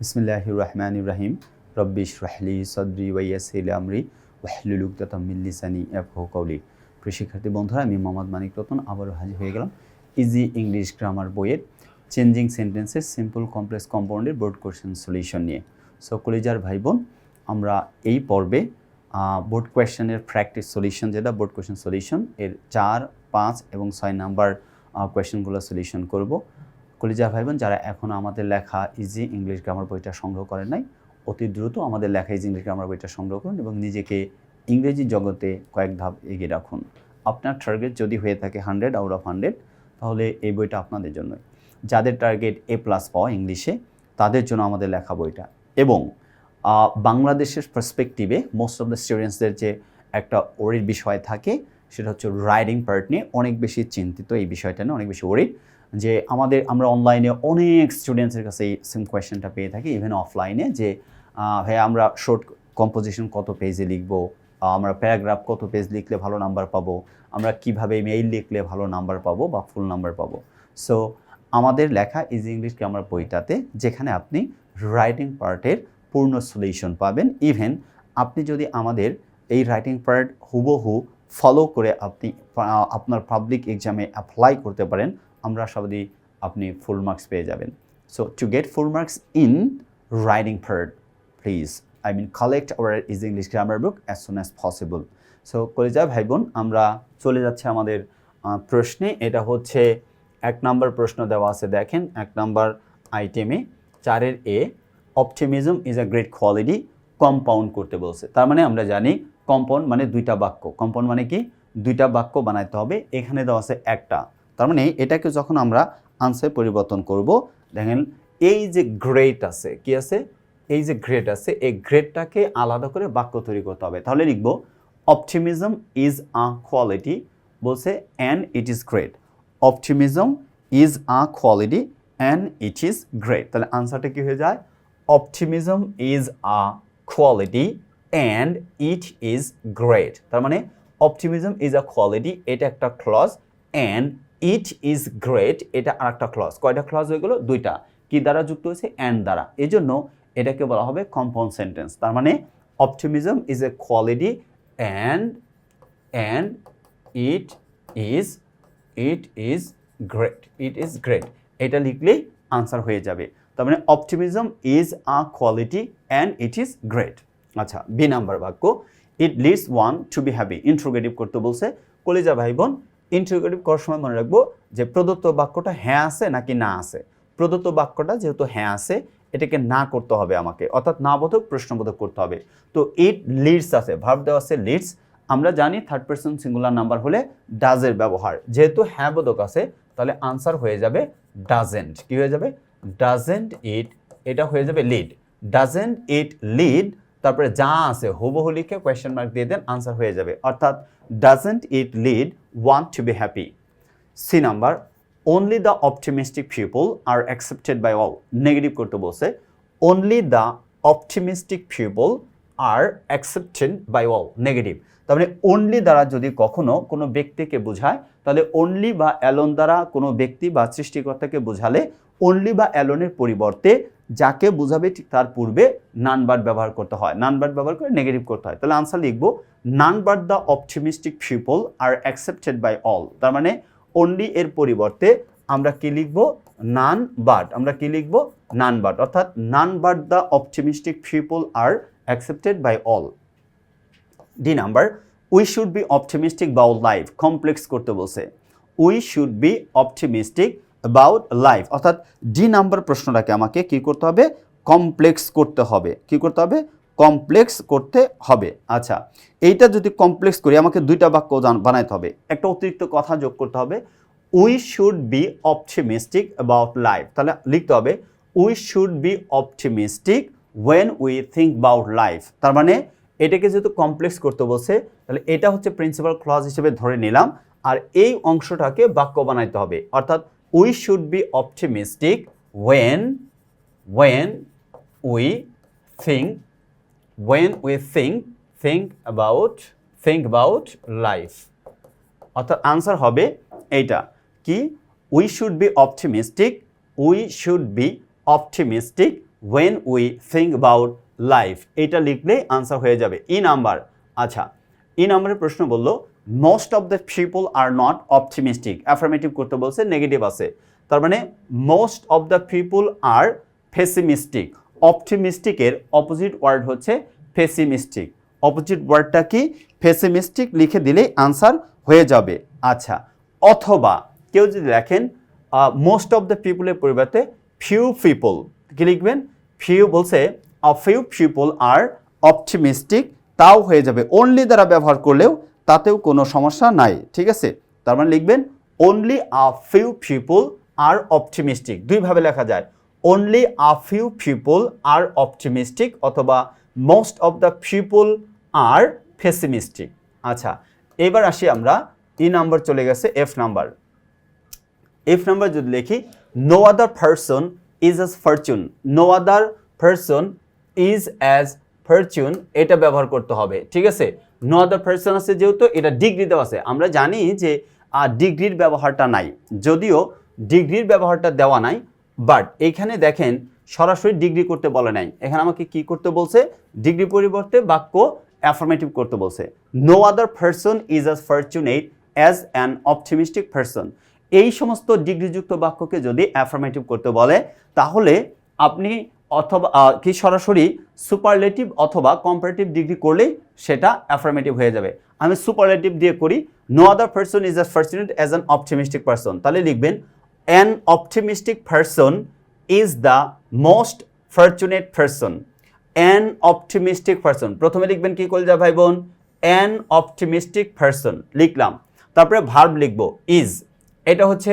বিসমিল্লাহ রহমান ইব্রাহিম রব্বিশ রাহলি সদরি ওয়াইয়াসিল আমরি ওয়াহলুল উকদাতাম মিন লিসানি ইয়াফকাহু কওলি প্রিয় শিক্ষার্থী বন্ধুরা, আমি মোহাম্মদ মানিক রতন আবারও হাজির হয়ে গেলাম ইজি ইংলিশ গ্রামার বইয়ের চেঞ্জিং সেন্টেন্সেস সিম্পল কমপ্লেক্স কম্পাউন্ডের বোর্ড কোশ্চেন সলিউশন নিয়ে। সো কলেজার ভাই বোন আমরা এই পর্বে বোর্ড কোয়েশ্চেনের প্র্যাকটিস সলিউশন যেটা বোর্ড কোয়েশ্চেন সলিউশন এর চার, পাঁচ এবং ছয় নাম্বার কোয়েশ্চেনগুলো সলিউশন করব। কলিজা ভাই বোন যারা এখনও আমাদের লেখা ইজি ইংলিশ গ্রামার বইটা সংগ্রহ করেন নাই, অতি দ্রুত আমাদের লেখা ইজি ইংলিশ গ্রামার বইটা সংগ্রহ করুন এবং নিজেকে ইংরেজি জগতে কয়েক ধাপ এগিয়ে রাখুন। আপনার টার্গেট যদি হয়ে থাকে হান্ড্রেড আউট অফ হান্ড্রেড তাহলে এই বইটা আপনাদের জন্যই। যাদের টার্গেট এ প্লাস পাওয়া ইংলিশে তাদের জন্য আমাদের লেখা বইটা। এবং বাংলাদেশের পার্সপেক্টিভে মোস্ট অফ দ্য স্টুডেন্টসদের যে একটা ওরির বিষয় থাকে, সেটা হচ্ছে রাইডিং পার্ট নিয়ে অনেক বেশি চিন্তিত এই বিষয়টা নিয়ে, অনেক বেশি ওরিড যে আমাদের, আমরা অনলাইনে অনেক স্টুডেন্টসের কাছে এই সেম কোয়েশ্চেনটা পেয়ে থাকি ইভেন অফলাইনে যে ভাই আমরা শর্ট কম্পোজিশন কত পেজে লিখব? আমরা প্যারাগ্রাফ কত পেজ লিখলে ভালো নাম্বার পাবো? আমরা কীভাবে মেইল লিখলে ভালো নাম্বার পাবো বা ফুল নাম্বার পাবো? সো আমাদের লেখা ইজি ইংলিশ গ্রামার বইটাতে যেখানে আপনি রাইটিং পার্টের পূর্ণ সলিউশন পাবেন। ইভেন আপনি যদি আমাদের এই রাইটিং পার্ট হুবহু ফলো করে আপনি আপনার পাবলিক এক্সামে অ্যাপ্লাই করতে পারেন আমরা আশাবাদী আপনি ফুল মার্কস পেয়ে যাবেন। So to get full marks in writing part please I mean collect our easy English grammar book as soon as possible so কলেজা ভাই বোন আমরা চলে যাচ্ছে আমাদের প্রশ্নে। এটা হচ্ছে এক নম্বর প্রশ্ন দেওয়া আছে, দেখেন, এক নম্বর আইটেমে চারের A optimism is a great quality compound করতে বলছে। তার মানে আমরা জানি কম্পাউন্ড মানে দুইটা বাক্য। কম্পাউন্ড মানে কি? দুইটা বাক্য বানাইতে হবে। এখানে দেওয়া আছে একটা। তার মানে এটাকে যখন আমরা আনসার পরিবর্তন করব, দেখেন এই যে গ্রেট আছে, কি আছে? এই যে গ্রেট আছে, এই গ্রেটটাকে আলাদা করে বাক্য তৈরি করতে হবে। তাহলে লিখব অপটিমিজম ইজ আ কোয়ালিটি বলছে and it is great optimism is a quality and it is great তাহলে আনসারটা কি হয়ে যায়? Optimism is a quality and it is great তার মানে অপটিমিজম ইজ আ কোয়ালিটি এটা একটা clause and it is great এটা আর একটা ক্লজ কয়টা ক্লজ হয়ে গেলো? দুইটা। কি দ্বারা যুক্ত হয়েছে? অ্যান্ড দ্বারা। এই জন্য এটাকে বলা হবে কম্পাউন্ড সেন্টেন্স তার মানে optimism is a quality and and it is it is great it is great এটা লিখলেই আনসার হয়ে যাবে। তার মানে optimism is a quality and it is great আচ্ছা বি নাম্বার বাক্য। It leads one to be happy interrogative করতে বলছে। কলিজা ভাই বোন ইন্ট্রোগেটিভ করার সময় মনে রাখব যে প্রদত্ত বাক্যটা হ্যাঁ আছে নাকি না আছে। প্রদত্ত বাক্যটা যেহেতু হ্যাঁ আছে, এটাকে না করতে হবে আমাকে। অর্থাৎ না বোধক, প্রশ্নবোধক করতে হবে। তো ইট লিডস আছে ভার্ব দেওয়া আছে লিডস আমরা জানি থার্ড পার্সন সিঙ্গুলার নাম্বার হলে ডাজের ব্যবহার। যেহেতু হ্যাঁ বোধক আছে, তাহলে আনসার হয়ে যাবে ডাজেন্ট কি হয়ে যাবে? ডাজেন্ট ইট এটা হয়ে যাবে লিড ডাজেন্ট ইট লিড তারপরে যা আছে, হুবহু লিখে কোয়েশ্চেন মার্ক দিয়ে দেন আনসার হয়ে যাবে। অর্থাৎ doesn't it lead one to be happy C number only the optimistic people are accepted by all negative করতে বলছে only the optimistic people are accepted by all negative তার মানে only দ্বারা যদি কখনো কোনো ব্যক্তিকে বোঝায়, তাহলে অনলি বা অ্যালোন দ্বারা কোনো ব্যক্তি বা সৃষ্টিকর্তাকে বোঝালে অনলি বা অ্যালোনের পরিবর্তে যাকে বোঝাবে ঠিক তার পূর্বে নান বার্ড ব্যবহার করতে হয়। নান বার্ড ব্যবহার করে নেগেটিভ করতে হয়। তাহলে আনসার লিখব none but the optimistic people are accepted by all তার মানে অনলি এর পরিবর্তে আমরা কি লিখব? নান বার্ড আমরা কি লিখব? নান বার্ড অর্থাৎ none but the optimistic people are accepted by all D number we should be optimistic about life complex করতে বলছে। We should be optimistic about life অর্থাৎ ডি নাম্বার প্রশ্নটাকে আমাকে কি করতে হবে? কমপ্লেক্স করতে হবে। কি করতে হবে? কমপ্লেক্স করতে হবে। আচ্ছা এইটা যদি কমপ্লেক্স করি, আমাকে দুইটা বাক্য বানাইতে হবে। একটা অতিরিক্ত কথা যোগ করতে হবে। We should be optimistic about life তাহলে লিখতে হবে we should be optimistic when we think about life তার মানে এটাকে যেহেতু কমপ্লেক্স করতে বলছে, তাহলে এটা হচ্ছে প্রিন্সিপাল ক্লজ হিসেবে ধরে নিলাম। আর এই অংশটাকে বাক্য বানাইতে হবে। অর্থাৎ we should be optimistic when when we think when we think think about think about life. অর্থাৎ আনসার হবে এইটা, কি we should be optimistic we should be optimistic when we think about life এটা লিখলেই আনসার হয়ে যাবে। E number আচ্ছা ই নাম্বারের প্রশ্ন বলল most of the people are not optimistic affirmative করতে বলছে নেগেটিভ আছে। তার মানে most of the people are pessimistic অপটিমিস্টিকের opposite word হচ্ছে ফেসিমিস্টিক অপোজিট ওয়ার্ডটা কি? ফেসিমিস্টিক লিখে দিলেই আনসার হয়ে যাবে। আচ্ছা অথবা কেউ যদি দেখেন মোস্ট অফ দ্য পিপলের পরিবর্তে ফিউ পিপল কি লিখবেন? ফিউ বলছে a few people are optimistic তাও হয়ে যাবে। অনলি দ্বারা ব্যবহার করলেও তাতেও কোনো সমস্যা নাই, ঠিক আছে? তার মানে লিখবেন only a few people are optimistic দুইভাবে লেখা যায় only a few people are optimistic অথবা most of the people are pessimistic আচ্ছা এবার আসি আমরা ই নাম্বার চলে গেছে এফ নাম্বার এফ নাম্বার যদি লিখি no other person is as fortune no other person is as fortune এটা ব্যবহার করতে হবে, ঠিক আছে? নো আদার পার্সন আছে যেহেতু, এটা ডিগ্রি দেওয়া আছে। আমরা জানি যে ডিগ্রির ব্যবহারটা নাই। যদিও ডিগ্রির ব্যবহারটা দেওয়া নাই বাট এখানে দেখেন, সরাসরি ডিগ্রি করতে বলে নাই। এখানে আমাকে কি করতে বলছে? ডিগ্রি পরিবর্তে বাক্য অ্যাফার্মেটিভ করতে বলছে। No other person is as fortunate as an optimistic person এই সমস্ত ডিগ্রিযুক্ত বাক্যকে যদি অ্যাফার্মেটিভ করতে বলে, তাহলে আপনি অথবা কি সরাসরি সুপারলেটিভ অথবা কম্পারেটিভ ডিগ্রি করলেই সেটা অ্যাফার্মেটিভ হয়ে যাবে। আমি সুপারলেটিভ দিয়ে করি no other person is a fortunate as an optimistic person তাহলে লিখবেন an optimistic person is the most fortunate person an optimistic person প্রথমে লিখবেন কি করলে যা ভাই বোন অ্যান অপটিমিস্টিক পার্সন লিখলাম। তারপরে ভার্ব লিখব ইজ এটা হচ্ছে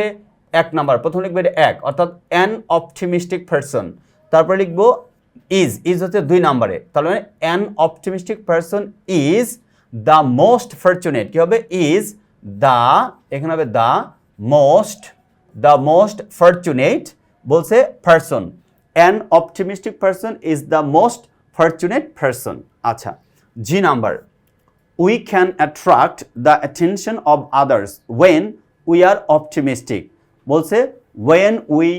এক নাম্বার। প্রথম লিখবেন এক, অর্থাৎ অ্যান অপটিমিস্টিক পারসন তারপরে লিখব ইজ ইজ হচ্ছে দুই নাম্বারে। তার মানে an optimistic person is the most fortunate কী হবে? ইজ দ্য এখানে হবে the most the most fortunate বলছে person an optimistic person is the most fortunate person আচ্ছা G number we can attract the attention of others when we are optimistic বলছে when we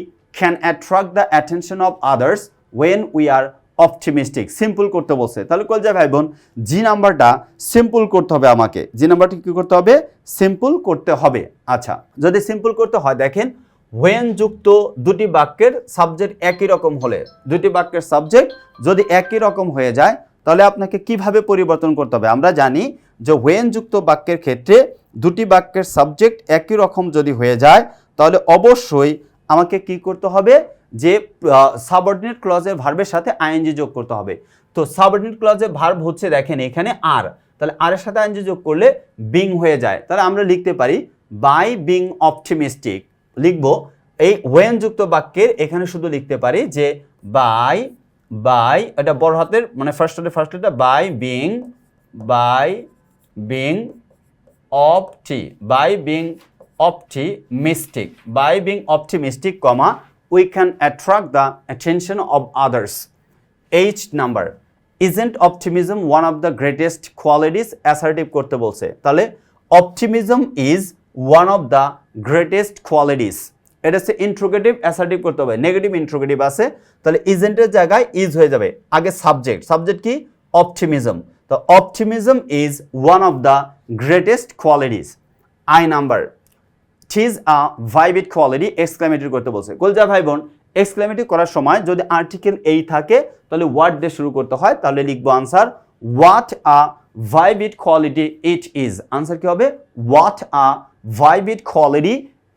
can attract the attention of others when we are optimistic. Simple করতে বলছে। তাহলে call যায় ভাই বোন জি নাম্বারটা simple করতে হবে আমাকে। জি নাম্বারটা কি করতে হবে? সিম্পল করতে হবে। আচ্ছা যদি সিম্পল করতে হয়, দেখেন ওয়েন যুক্ত দুটি বাক্যের সাবজেক্ট একই রকম হলে, দুটি বাক্যের সাবজেক্ট যদি একই রকম হয়ে যায়, তাহলে আপনাকে কীভাবে পরিবর্তন করতে হবে? আমরা জানি যে ওয়েন যুক্ত বাক্যের ক্ষেত্রে দুটি বাক্যের সাবজেক্ট একই রকম যদি হয়ে যায়, তাহলে অবশ্যই আমাকে কি করতে হবে? যে সাবঅর্ডিনেট ক্লজের ভার্বের সাথে আইএনজি যোগ করতে হবে। তো সাবঅর্ডিনেট ক্লজের ভার্ব হচ্ছে দেখেন এখানে আর তাহলে আর এর সাথে আইএনজি যোগ করলে বিং হয়ে যায়। তাহলে আমরা লিখতে পারি বাই বিং অপটিমিস্টিক লিখব, এই ওয়েন যুক্ত বাক্যের এখানে শুধু লিখতে পারি যে বাই বাই এটা বড় হাতের মানে ফার্স্ট ফার্স্ট এটা by being by being opti by being optimistic by being optimistic comma we can attract the attention of others H number isn't optimism one of the greatest qualities assertive করতে বলছে। তাহলে optimism is one of the greatest qualities এটা হচ্ছে interrogative assertive করতে হবে। Negative interrogative আছে। তাহলে ইজেন্টের জায়গায় ইজ হয়ে যাবে। আগে সাবজেক্ট সাবজেক্ট কি? অপটিমিজম তো optimism is one of the greatest qualities I number it's a vibrant quality exclamatory করতে বলছে। গোলজা ভাই বোন এক্সক্লামেটরি করার সময় যদি আর্টিকেল এই থাকে, তাহলে ওয়ার্ড দিয়ে শুরু করতে হয়। তাহলে লিখব answer what a vibrant quality it is answer কি হবে? What a vibrant quality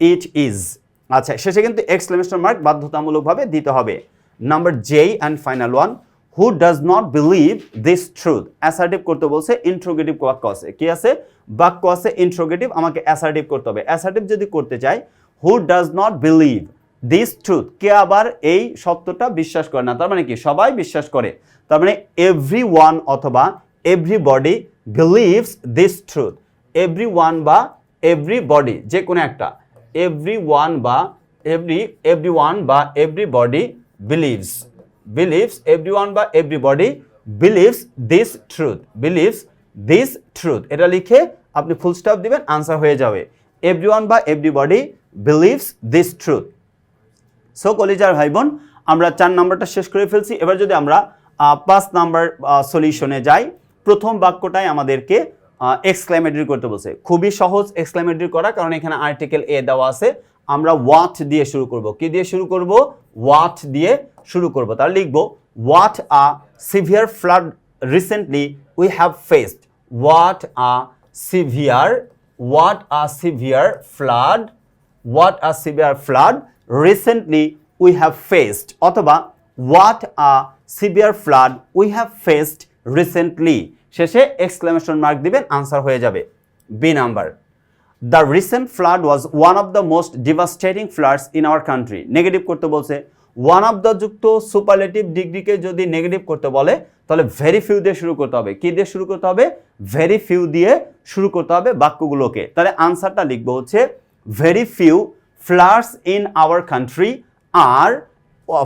it is আচ্ছা শেষে কিন্তু এক্সক্লেমেশন মার্ক বাধ্যতামূলকভাবে দিতে হবে। Number J and final one who does not believe this truth assertive করতে বলছে ইন্ট্রোগেটিভ আছে। কি আছে? বাক্য আছে ইন্ট্রোগেটিভ আমাকে অ্যাসার্টিভ করতে হবে। অ্যাসার্টিভ যদি করতে চাই who does not believe this truth কে আবার এই সত্যটা বিশ্বাস করে না? তার মানে কি? সবাই বিশ্বাস করে। তার মানে এভরি ওয়ান অথবা everybody believes this truth every one বা এভরিবডি যে কোনো একটা। এভরি ওয়ান বা এভরি এভরি ওয়ান বা everybody believes believes every one বা everybody believes this truth believes this truth এটা লিখে আপনি ফুল স্টপ দিবেন আনসার হয়ে যাবে। এভরি বা everybody believes this truth so কলিজার ভাই বোন আমরা চার নাম্বারটা শেষ করে ফেলছি। এবার যদি আমরা পাঁচ নাম্বার সলিউশনে যাই, প্রথম বাক্যটাই আমাদেরকে এক্সক্লামেটরি করতে বলছে। খুবই সহজ এক্সক্লামেটরি করা, কারণ এখানে আর্টিকেল এ দেওয়া আছে। আমরা ওয়াট দিয়ে শুরু করব। কি দিয়ে শুরু করব? ওয়াট দিয়ে শুরু করব। তাহলে লিখব what a severe flood recently we have faced what a severe what a severe flood what a severe flood. Recently, we have faced, অথবা what a severe flood we have faced recently. শেষে exclamation mark দিবেন answer হয়ে যাবে। B number the recent flood was one of the most devastating floods in our country negative করতে বলছে। One of the যুক্ত superlative ডিগ্রিকে যদি negative করতে বলে, তাহলে ভেরি ফিউ দিয়ে শুরু করতে হবে। কি দিয়ে শুরু করতে হবে? ভেরি ফিউ দিয়ে শুরু করতে হবে বাক্যগুলোকে। তাহলে আনসারটা লিখব হচ্ছে very few floods in our country are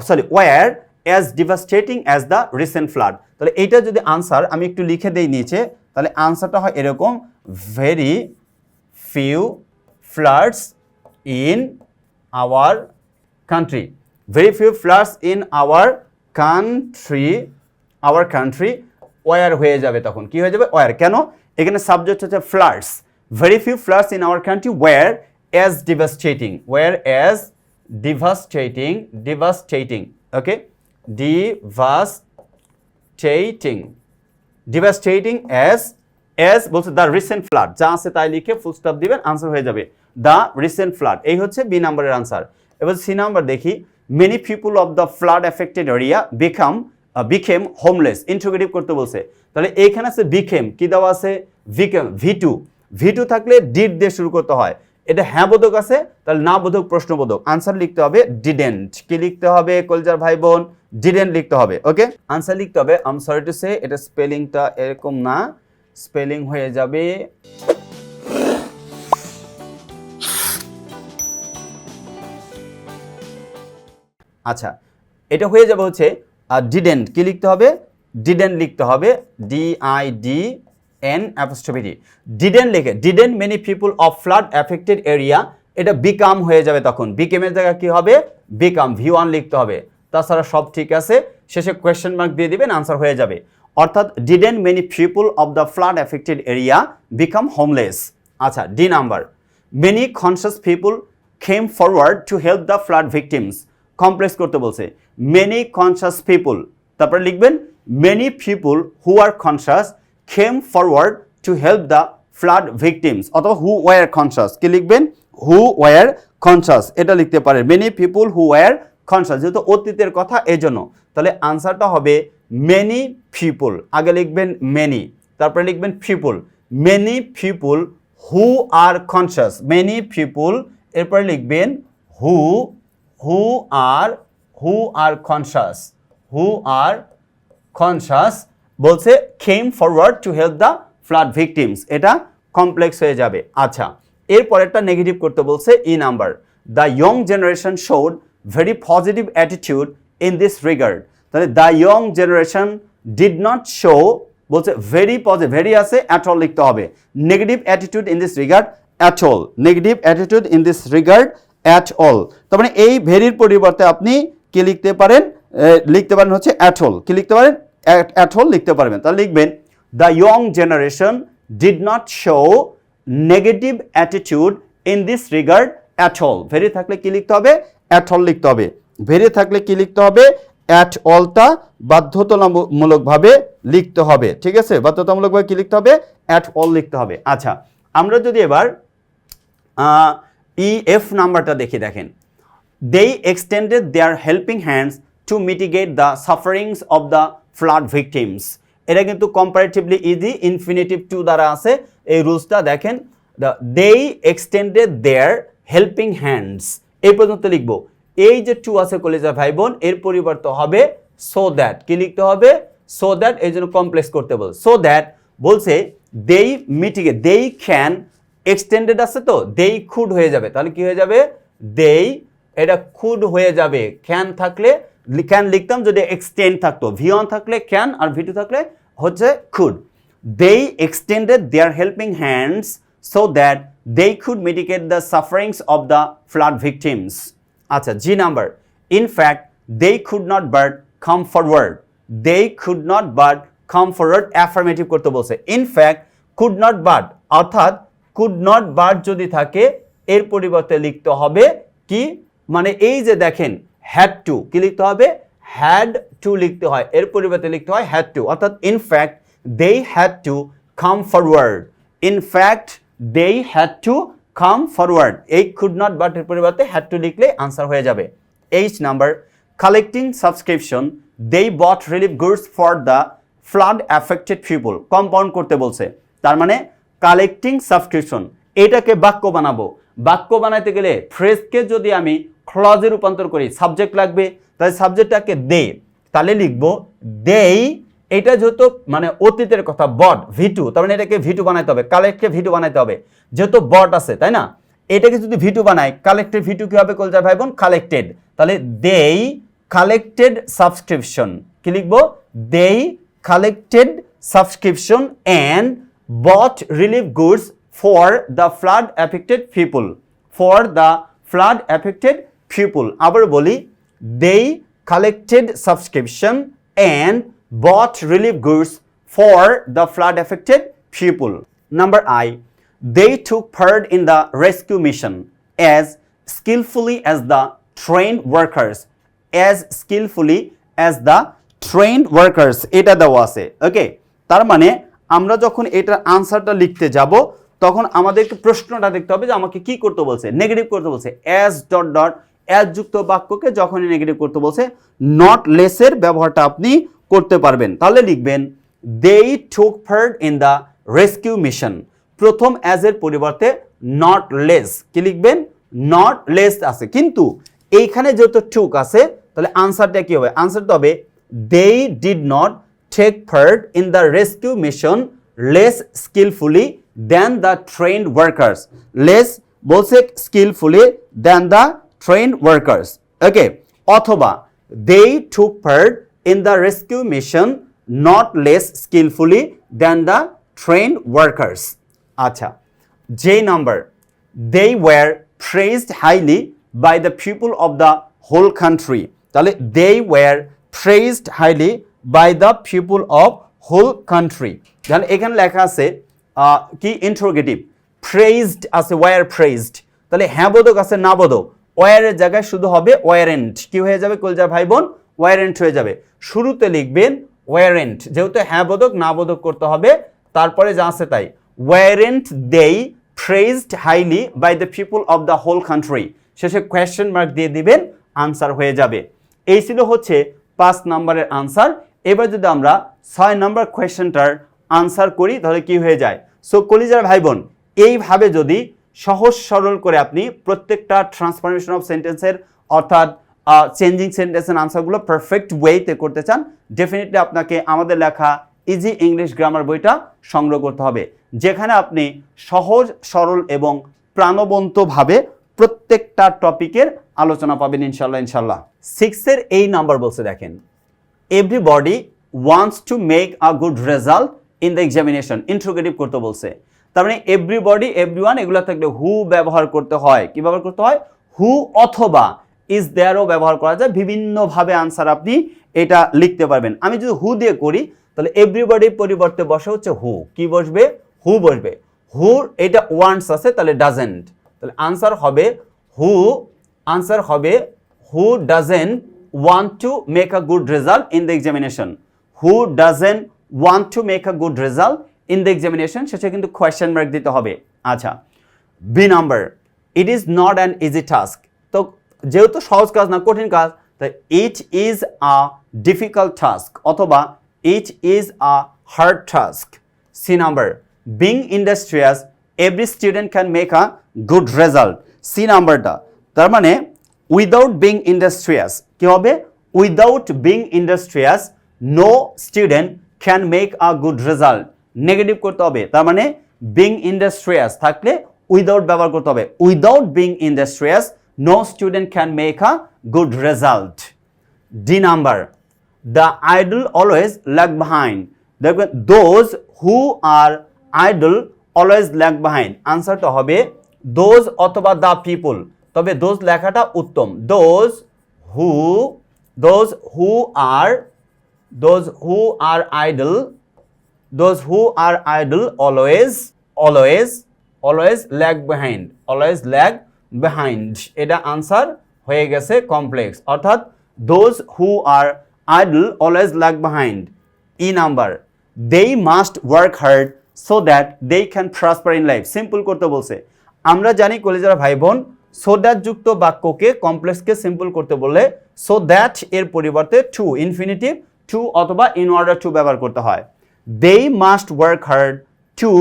sorry, were as devastating as the recent flood তাহলে এইটা যদি আনসার আমি একটু লিখে দেই নিচে, তাহলে আনসারটা হয় এরকম very few floods in our country very few floods in our country our country were হয়ে যাবে তখন। কি হয়ে যাবে? ওয়ার কেন? এখানে সাবজেক্ট হচ্ছে floods very few floods in our country were as devastating whereas devastating devastating okay? Devastating devastating as as বলছে দ্য রিসেন্ট ফ্লাড যা আছে তাই লিখে ফুল স্টপ দিবেন আনসার হয়ে যাবে। দ্য রিসেন্ট ফ্লাড এই হচ্ছে বি নাম্বারের আনসার এবার সি নাম্বার দেখি। Many people of the flood affected area become became homeless interrogative করতে বলছে। তাহলে এইখানে আছে বিকেম কি দেওয়া আছে? Became V two V two থাকলে ডিড দিয়ে শুরু করতে হয়। এটা হ্যাঁ বোধক আছে, তাহলে না বোধক প্রশ্নবোধক আনসার লিখতে হবে ডিডেন্ট কি লিখতে হবে, কলজার ভাই বোন ডিডেন্ট লিখতে হবে ওকে আনসার লিখতে হবে আম সরি টু সে এটা স্পেলিংটা এরকম না। স্পেলিং হয়ে যাবে আচ্ছা এটা হয়ে যাবে হচ্ছে ডিডেন্ট কি লিখতে হবে? ডিডেন্ট লিখতে হবে। ডি আই ডি এন অ্যাপোস্ট্রফিটি ডিডেন্ট লিখে didn't many people of flood affected area এটা বিকাম হয়ে যাবে তখন। বিকেমের জায়গায় কি হবে? বিকাম ভি ওয়ান লিখতে হবে। তাছাড়া সব ঠিক আছে। শেষে কোয়েশ্চেন মার্ক দিয়ে দিবেন আনসার হয়ে যাবে। অর্থাৎ didn't many people of the flood affected area become homeless আচ্ছা D number many conscious people came forward to help the flood victims complex করতে বলছে। মেনি কনসিয়াস পিপুল তারপরে লিখবেন many people who are conscious came forward to help the flood victims অথবা who were conscious কি লিখবেন? হু were conscious এটা লিখতে পারেন many people who were conscious যেহেতু অতীতের কথা, এজন্য। তাহলে আনসারটা হবে মেনি পিপুল আগে লিখবেন মেনি তারপরে লিখবেন people many people who are conscious many people এরপরে লিখবেন হু হু আর হু are conscious who are conscious বলছে came forward to help the flood victims এটা কমপ্লেক্স হয়ে যাবে। আচ্ছা এরপরেরটা নেগেটিভ করতে বলছে E number the young generation showed very positive attitude in this regard তাহলে the young generation did not show বলছে ভেরি পজিটিভ ভেরি আছে অ্যাট অল লিখতে হবে। Negative attitude in this regard at all negative attitude in this regard at all তার মানে এই ভেরির পরিবর্তে আপনি কি লিখতে পারেন? লিখতে পারেন হচ্ছে অ্যাটল। কি লিখতে পারেন? অ্যাটল লিখতে পারবেন। তাহলে লিখবেন the young generation did not show negative attitude in this regard at all very থাকলে কি লিখতে হবে? অ্যাটল লিখতে হবে। ভেরি থাকলে কি লিখতে হবে? অ্যাট অলটা বাধ্যতামূলকভাবে লিখতে হবে। ঠিক আছে? বাধ্যতামূলকভাবে কি লিখতে হবে? অ্যাট অল লিখতে হবে। আচ্ছা আমরা যদি এবার ই এফ নাম্বারটা দেখি, দেখেন। They extended their helping hands to mitigate the sufferings of the flood victims. এটা কিন্তু কম্পারেটিভলি ইজি ইনফিনিটিভ টু দ্বারা আছে। এই রুলসটা দেখেন the they extended their helping hands এই পর্যন্ত লিখব। এই যে টু আছে কলেজা ভাই বোন এর পরিবর্তে হবে সো দ্যাট কি লিখতে হবে? সো দ্যাট এই জন্য কমপ্লেক্স করতে বল। সো দ্যাট বলছে দেই মিটিগে দেই ক্যান এক্সটেন্ডেড আছে তো দেই খুড হয়ে যাবে। তাহলে কি হয়ে যাবে? দেই এটা খুড হয়ে যাবে। ক্যান থাকলে ক্যান লিখতাম যদি এক্সটেন্ড থাকতো। ভি ওয়ান থাকলে ক্যান আর ভি টু থাকলে হচ্ছে could they extended their helping hands so that they could mitigate the sufferings of the flood victims আচ্ছা G number in fact they could not but come forward they could not but come forward affirmative করতে বলছে। In fact could not but অর্থাৎ could not but যদি থাকে, এর পরিবর্তে লিখতে হবে কি? মানে এই যে দেখেন হ্যাড টু কি লিখতে হবে? হ্যাড টু লিখতে হয়। এর পরিবর্তে লিখতে হয় হ্যাড টু অর্থাৎ in fact they had to come forward in fact they had to come forward এই কুড নট বাট এর পরিবর্তে হ্যাড টু লিখলে আনসার হয়ে যাবে। H number collecting subscription they bought relief goods for the flood affected people compound করতে বলছে। তার মানে কালেক্টিং সাবস্ক্রিপশন এটাকে বাক্য বানাবো। বাক্য বানাইতে গেলে ফ্রেজকে যদি আমি ক্লজে রূপান্তর করি সাবজেক্ট লাগবে, তাহলে সাবজেক্টটাকে দে, তাহলে লিখব দেই, এটা যেহেতু মানে অতীতের কথা, বট, ভিটু, তার মানে এটাকে ভিটু বানাইতে হবে কালেক্টকে ভিটু বানাইতে হবে, যেহেতু বট আছে, তাই না? এটাকে যদি ভিটু বানাই কালেক্টেড ভিটু কি হবে কলজা ভাই বোন কালেক্টেড তাহলে দেই কালেক্টেড সাবস্ক্রিপশন কি লিখব? They collected subscription and bought relief goods for the flood affected people for the flood affected people আবার বলি they collected subscription and bought relief goods for the flood affected people number I they took part in the rescue mission as skilfully as the train workers as skilfully as the train workers এটা দেওয়া আছে। ওকে তার মানে আমরা যখন এটার আনসারটা লিখতে যাব, তখন আমাদেরকে প্রশ্নটা দেখতে হবে যে আমাকে কি করতে বলছে? নেগেটিভ করতে বলছে। অ্যাজ ডট ডট অ্যাজ যুক্ত বাক্যকে যখনই নেগেটিভ করতে বলছে নট লেসের ব্যবহারটা আপনি করতে পারবেন। তাহলে লিখবেন they took part in the rescue mission প্রথম অ্যাজ এর পরিবর্তে নট লেস কি লিখবেন? নট লেস আছে। কিন্তু এইখানে যেহেতু টুক আছে, তাহলে আনসারটা কি হবে? আনসারটা হবে they did not take part in the rescue mission less skillfully than the trained workers. Less বলছে skillfully than the trained workers okay অথবা they took part in the rescue mission not less skillfully than the trained workers আচ্ছা J number they were praised highly by the people of the whole country তাহলে they were praised highly by the people of whole country তাহলে এখানে লেখা আছে কি interrogative praised আছে were praised তাহলে হ্যাঁ বোধক আছে না বোধক ওয়ারের জায়গায় শুধু হবে ওয়ারেন্ট কি হয়ে যাবে কলজার ভাই বোন ওয়ারেন্ট হয়ে যাবে। শুরুতে লিখবেন ওয়ারেন্ট যেহেতু হ্যাঁ বোধক, না বোধক করতে হবে, তারপরে যা আছে তাই। Warrant they praised highly by the people of the whole country. শেষে কোয়েশ্চেন মার্ক দিয়ে দিবেন, আনসার হয়ে যাবে। এই ছিল হচ্ছে পাঁচ নাম্বারের আনসার। এবার যদি আমরা ছয় নাম্বার কোয়েশ্চেনটার আনসার করি, তাহলে কি হয়ে যায়? সো কলিজার ভাই বোন এইভাবে যদি সহজ সরল করে আপনি প্রত্যেকটা ট্রান্সফরমেশন অফ সেন্টেন্সের অর্থাৎ চেঞ্জিং সেন্টেন্সের আনসারগুলো পারফেক্ট ওয়েতে করতে চান ডেফিনেটলি আপনাকে আমাদের লেখা ইজি ইংলিশ গ্রামার বইটা সংগ্রহ করতে হবে, যেখানে আপনি সহজ, সরল এবং প্রাণবন্তভাবে প্রত্যেকটা টপিকের আলোচনা পাবেন ইনশাল্লাহ ইনশাল্লাহ সিক্সের এই নাম্বার বলছে দেখেন everybody wants to make a good result in the examination interrogative করতে বলছে। তার মানে এভরিবডি এভরিওয়ান এগুলো থাকলে হু ব্যবহার করতে হয়, কি ব্যবহার করতে হয়? হু অথবা ইজ দেয়ারও ব্যবহার করা যায়, বিভিন্নভাবে আনসার আপনি এটা লিখতে পারবেন। আমি যদি হু দিয়ে করি, তাহলে এভরিবডির পরিবর্তে বসে হচ্ছে হু কি বসবে? হু বসবে। হু এটা ওয়ান্টস আছে, তাহলে ডাজেন্ট তাহলে আনসার হবে হু আনসার হবে হু doesn't want to make a good result in the examination who doesn't want to make a good result in the examination শেষে কিন্তু কোয়েশ্চেন মার্ক দিতে হবে। আচ্ছা B number it is not an easy task তো যেহেতু সহজ কাজ না, কঠিন কাজ, তাই it is a difficult task অথবা it is a hard task C number being industrious every student can make a good result C নাম্বারটা তার মানে উইদাউট বিং ইন্ডাস্ট্রিয়াস কি হবে? Without being industrious no student can make a good result negative করতে হবে, তার মানে being industrious থাকলে উইদাউট ব্যবহার করতে হবে। Without being industrious no student can make a good result D number the idle always lag behind দেখবেন those who are idle always lag behind আনসারটা হবে দোজ অথবা দ্য পিপল তবে দোজ লেখাটা উত্তম। Those who those who are those who are idle those who are idle always always always lag behind always lag behind এটা answer হয়ে গেছে complex অর্থাৎ those who are idle always lag behind E number they must work hard so that they can prosper in life simple করতে বলছে। আমরা জানি কলেজার ভাই বোন সো দ্যাট যুক্ত বাক্যকে কমপ্লেক্সকে সিম্পল করতে বললে সো দ্যাট এর পরিবর্তে টু ইনফিনিটিভ টু অথবা ইন অর্ডার টু ব্যবহার করতে হয়। They must work hard to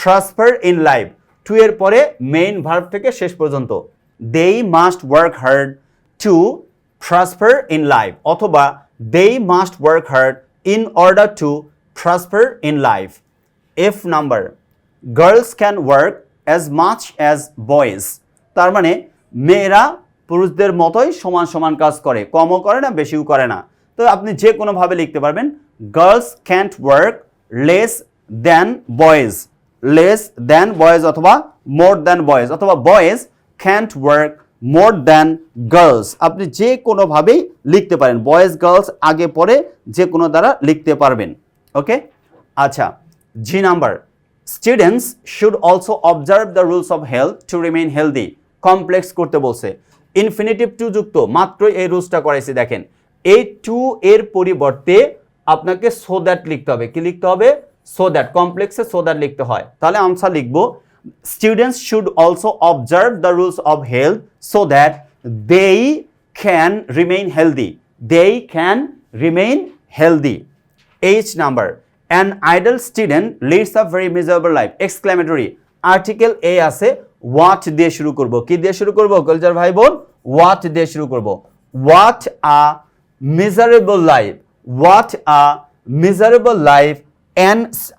prosper in life to এর পরে মেইন ভার্ব থেকে শেষ পর্যন্ত। They must work hard to prosper in life অথবা they must work hard in order to prosper in life F number girls can work as much as boys তার মানে মেয়েরা পুরুষদের মতোই সমান সমান কাজ করে। কমও করে না, বেশিও করে না। তো আপনি যে কোনোভাবে লিখতে পারবেন। Girls can't work less than boys less than boys অথবা মোর দ্যান বয়েজ অথবা boys can't work more than girls আপনি যে কোনোভাবেই লিখতে পারেন। বয়েজ গার্লস আগে পরে যে কোনো দ্বারা লিখতে পারবেন। ওকে আচ্ছা G number students should also observe the rules of health to remain healthy complex করতে বলছে। ইনফিনিটিভ টু যুক্ত। মাত্র এই রুলসটা করাইছি, দেখেন। এই টু এর পরিবর্তে আপনাকে সো দ্যাট লিখতে হবে। কি লিখতে হবে? সো দ্যাট কমপ্লেক্সে সো দ্যাট লিখতে হয়। তাহলে আনসার লিখব। Students should also observe the rules of health so that they can remain healthy they can remain healthy H number. An idle student leads a very miserable life. Exclamatory. Article a আছে what দিয়ে শুরু করব? কি দিয়ে শুরু করব? কলচার ভাই বোন হোয়াট দিয়ে শুরু করব? What a miserable life what a miserable life an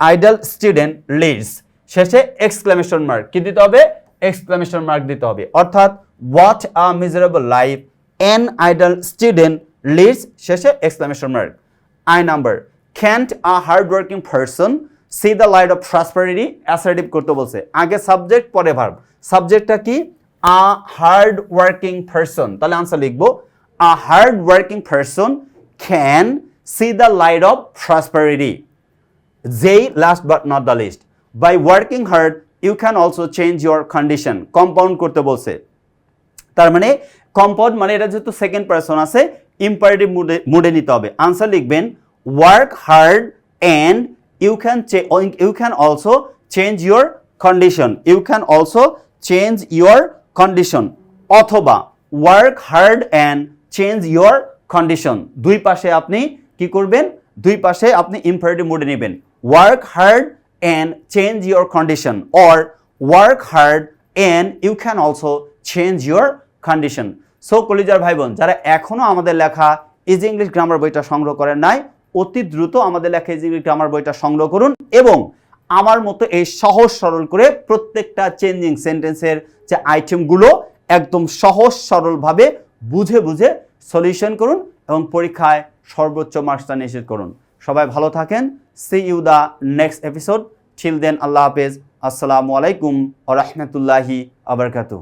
idle student leads শেষে এক্সক্লামেশন মার্ক কি দিতে হবে? এক্সক্লামেশন মার্ক দিতে হবে। অর্থাৎ what a miserable life an idle student leads শেষে exclamation mark I number. Can't a hard working person see the light of prosperity assertive করতে বলছে। আগে সাবজেক্ট পরে ভার্ব সাবজেক্টটা কি? আ হার্ড ওয়ার্কিং পারসন তাহলে আনসার লিখব। A hard working person can see the light of prosperity যেই last but not the least by working hard you can also change your condition compound করতে বলছে। তার মানে compound মানে এটা যেহেতু সেকেন্ড পারসন আছে ইম্পারেটিভ মুডে মুডে নিতে হবে। আনসার লিখবেন work hard and you can you can also change your condition you can also change your condition অথবা work hard and change your condition দুই পাশে আপনি কি করবেন? দুই পাশে আপনি ইম্পারেটিভ মুডে নেবেন। Work hard and change your condition or work hard and you can also change your condition so কলিজার ভাই বোন যারা এখনও আমাদের লেখা ইজি ইংলিশ গ্রামার বইটা সংগ্রহ করেন নাই, অতি দ্রুত আমাদের লেখা ইজি ইংলিশ গ্রামার বইটা সংগ্রহ করুন এবং আমার মতো এই সহজ সরল করে প্রত্যেকটা চেঞ্জিং সেন্টেন্সের যে আইটেমগুলো একদম সহজ সরলভাবে বুঝে বুঝে সলিউশন করুন এবং পরীক্ষায় সর্বোচ্চ মার্কসটা নিশ্চিত করুন। সবাই ভালো থাকেন। See you the next episode ছিল দেন আল্লাহ হাফেজ। আসসালামু আলাইকুম ও রহমতুল্লাহি আবরকাতু